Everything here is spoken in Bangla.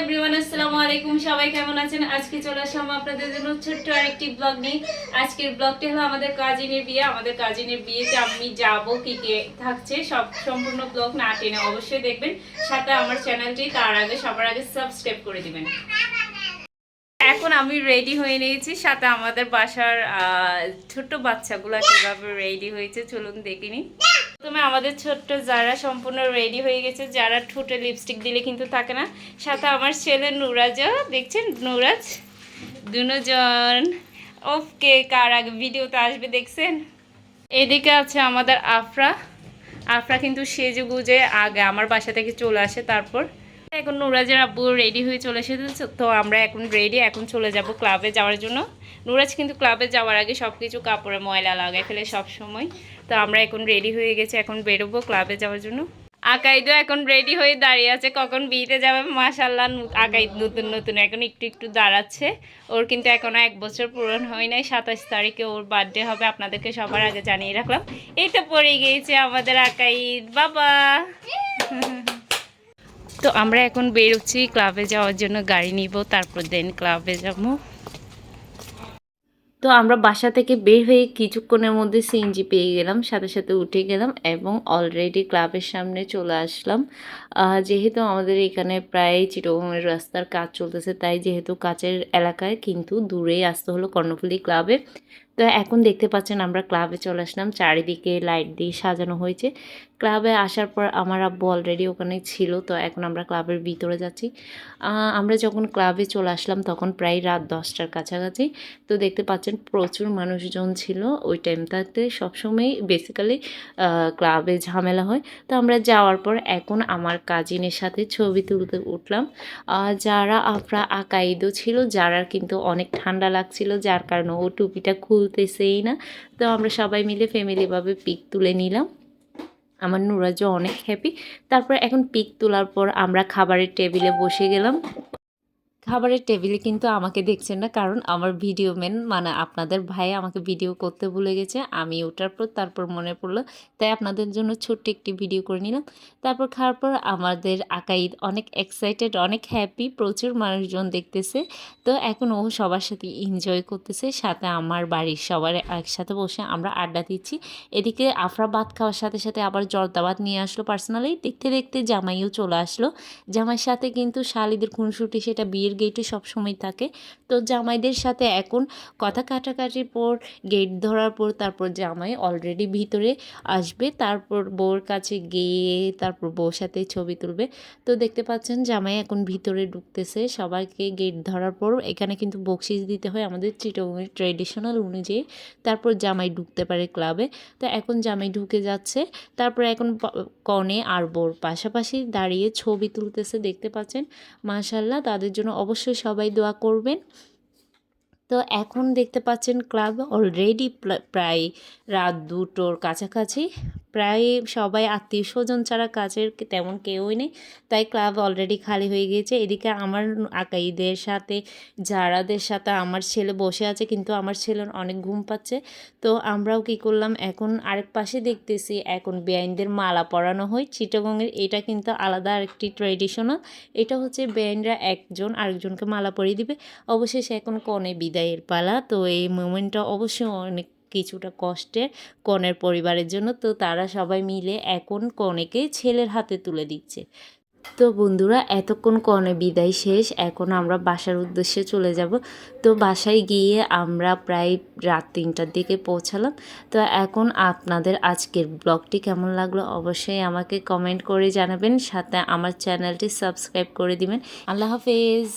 এভরিওয়ান আসসালামু আলাইকুম সবাই কেমন আছেন? আজকে চলে আসলাম আপনাদের জন্য ছোট্ট আরেকটি ব্লগ নিয়ে। আজকের ব্লগটি হলো আমাদের কাজিনের বিয়ে। আমাদের কাজিনের বিয়েতে আমি যাব, কি কে থাকছে, সব সম্পূর্ণ ব্লগ না টেনে অবশ্যই দেখবেন। সাথে আমার চ্যানেলটি তার আগে সবার আগে সাবস্ক্রাইব করে দিবেন। এখন আমি রেডি হয়ে নিয়েছি। সাথে আমাদের বাসার ছোট্ট বাচ্চাগুলো কীভাবে রেডি হয়েছে চলুন দেখিনি প্রথমে আমাদের ছোট্ট যারা সম্পূর্ণ রেডি হয়ে গেছে। যারা ঠোঁটে লিপস্টিক দিলে কিন্তু থাকে না। সাথে আমার ছেলে নুরাজও, দেখছেন? নুরাজ? দুজন। ওকে কার আগে ভিডিওতে আসবে দেখছেন? এদিকে আছে আমাদের আফরা। আফরা কিন্তু সেজে গুজে আগে আমার বাসা থেকে চলে আসে, তারপর এখন নুরাজের আব্বু রেডি হয়ে চলে এসেছে, তো আমরা এখন রেডি এখন চলে যাব ক্লাবে যাওয়ার জন্য। নুরাজ কিন্তু ক্লাবে যাওয়ার আগে সব কিছু কাপড়ে ময়লা লাগাই ফেলে সব সময় তো আমরা এখন রেডি হয়ে গেছি, এখন বেরোবো ক্লাবে যাওয়ার জন্য। আকাইদও এখন রেডি হয়ে দাঁড়িয়ে আছে, কখন বিয়েতে যাবে? মাশাল্লাহ আকাইদ নতুন নতুন, এখন একটু একটু দাঁড়াচ্ছে। ওর কিন্তু এখনও এক বছর পূরণ হয় নাই, সাতাশ তারিখে ওর বার্থডে হবে, আপনাদেরকে সবার আগে জানিয়ে রাখলাম। এই তো পড়ে গিয়েছে আমাদের আকাইদ, বাবা! তো আমরা এখন বেরোচ্ছি ক্লাবে যাওয়ার জন্য গাড়ি নিব, তারপর দেন ক্লাবে যাব। তো আমরা বাসা থেকে বের হয়ে কিছুক্ষণের মধ্যে সিএনজি পেয়ে গেলাম, সাথে সাথে উঠে গেলাম এবং অলরেডি ক্লাবের সামনে চলে আসলাম। যেহেতু আমাদের এখানে প্রায় চিটগঙ্গের রাস্তার কাজ চলতেছে, তাই যেহেতু কাছের এলাকায়, কিন্তু দূরেই আসতে হলো কর্ণফুলি ক্লাবে তো এখন দেখতে পাচ্ছেন আমরা ক্লাবে চলে আসলাম। চারিদিকে লাইট দিয়ে সাজানো হয়েছে। ক্লাবে আসার পর আমার আব্বু অলরেডি ওখানে ছিল, তো এখন আমরা ক্লাবের ভিতরে যাচ্ছি। আমরা যখন ক্লাবে চলে আসলাম তখন প্রায় রাত দশটার কাছাকাছি। তো দেখতে পাচ্ছেন প্রচুর মানুষজন ছিল ওই টাইমটাতে। সবসময় বেসিক্যালি ক্লাবে ঝামেলা হয়। তো আমরা যাওয়ার পর এখন আমার কাজিনের সাথে ছবি তুলতে উঠলাম। যারা আমরা আকাইদও ছিল, যারা কিন্তু অনেক ঠান্ডা লাগছিল, যার কারণে ও টুপিটা খুলতেছেই না। তো আমরা সবাই মিলে ফ্যামিলিভাবে পিক তুলে নিলাম। আমার নুরাজও অনেক হ্যাপি তারপর এখন পিক তোলার পর আমরা খাবারের টেবিলে বসে গেলাম। খাবারের টেবিলে কিন্তু আমাকে দেখছেন না, কারণ আমার ভিডিও ম্যান মানে আপনাদের ভাই আমাকে ভিডিও করতে ভুলে গেছে, আমি ওটার পর তারপর মনে পড়ল, তাই আপনাদের জন্য ছোট্ট একটি ভিডিও করে নিলাম। তারপর খাওয়ার পর আমাদের আকাইদ অনেক এক্সাইটেড অনেক হ্যাপি প্রচুর মানুষজন দেখতেছে, তো এখন ও সবার সাথে এনজয় করতেছে, সাথে আমার বাড়ির সবার একসাথে বসে আমরা আড্ডা দিচ্ছি। এদিকে আফরা ভাত খাওয়ার সাথে সাথে আবার জর্দাবাদ নিয়ে আসলো পার্সোনালি দেখতে দেখতে জামাইও চলে আসলো। জামাইয়ের সাথে কিন্তু শালিদের খুনসুটি, সেটা বিয়ের গেটে সবসময় থাকে। তো জামাইদের সাথে এখন কথা কাটাকাটির পর গেট ধরার পর, তারপর জামাই অলরেডি ভিতরে আসবে। তারপর বউর কাছে গিয়ে তারপর বউর সাথে ছবি তুলবে। তো দেখতে পাচ্ছেন জামাই এখন ভিতরে ঢুকতেছে। সবাইকে গেট ধরার পর এখানে কিন্তু বকশিস দিতে হয় আমাদের চিটংয়ের ট্রেডিশনাল অনুযায়ী। তারপর জামাই ঢুকতে পারে ক্লাবে তো এখন জামাই ঢুকে যাচ্ছে। তারপর এখন কনে আর বোর পাশাপাশি দাঁড়িয়ে ছবি তুলতেছে। দেখতে পাচ্ছেন? মাশাল্লাহ তাদের জন্য অবশ্যই সবাই দোয়া করবেন। তো এখন দেখতে পাচ্ছেন ক্লাব অলরেডি প্রায় রাত দুটোর কাছাকাছি। প্রায় সবাই আত্মীয় স্বজন ছাড়া কাজের তেমন কেউই নেই। তাই ক্লাব অলরেডি খালি হয়ে গিয়েছে। এদিকে আমার আকাইদের সাথে যারাদের সাথে আমার ছেলে বসে আছে, কিন্তু আমার ছেলের অনেক ঘুম পাচ্ছে। তো আমরাও কি করলাম, এখন আরেক পাশে দেখতেছি, এখন বেআইনদের মালা পরানো হয়। চিটাগংয়ের এটা কিন্তু আলাদা আরেকটি ট্রেডিশনাল এটা হচ্ছে বেআইনরা একজন আরেকজনকে মালা পরিয়ে দিবে। অবশেষে এখন কনে বিদায়ের পালা। তো এই মোমেন্টটা অবশ্যই অনেক কিছুটা কষ্টের কনের পরিবারের জন্য। তো তারা সবাই মিলে এখন কনেকে ছেলের হাতে তুলে দিচ্ছে। তো বন্ধুরা, এতক্ষণ কনে বিদায় শেষ। এখন আমরা বাসার উদ্দেশ্যে চলে যাব। তো বাসায় গিয়ে আমরা প্রায় রাত তিনটার দিকে পৌঁছালাম। তো এখন আপনাদের আজকের ব্লগটি কেমন লাগল অবশ্যই আমাকে কমেন্ট করে জানাবেন। সাথে আমার চ্যানেলটি সাবস্ক্রাইব করে দিবেন। আল্লাহ হাফেজ।